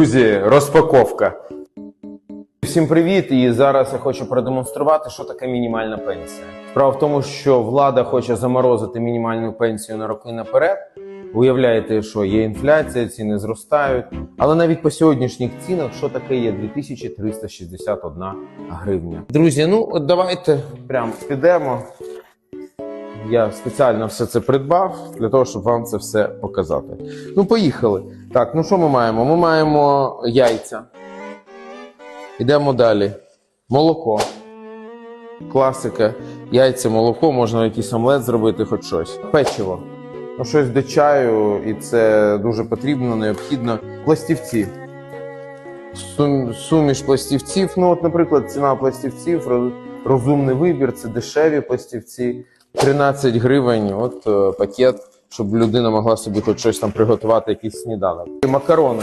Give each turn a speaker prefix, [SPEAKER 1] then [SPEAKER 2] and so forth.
[SPEAKER 1] Друзі, розпаковка. Всім привіт! І зараз я хочу продемонструвати, що таке мінімальна пенсія. Справа в тому, що влада хоче заморозити мінімальну пенсію на роки наперед. Уявляєте, що є інфляція, ціни зростають. Але навіть по сьогоднішніх цінах, що таке є 2361 гривня. Друзі, ну от давайте прям підемо. Я спеціально все це придбав для того, щоб вам це все показати. Ну, поїхали. Так, ну що ми маємо? Ми маємо яйця. Йдемо далі. Молоко. Класика. Яйця, молоко, можна якийсь омлет зробити, хоч щось. Печиво. Ну, щось до чаю, і це дуже потрібно, необхідно. Пластівці. Сум, суміш пластівців. Ну, от, наприклад, ціна пластівців, роз- розумний вибір, це дешеві пластівці. 13 гривень, от е, пакет, щоб людина могла собі хоч щось там приготувати, якийсь сніданок. Макарони.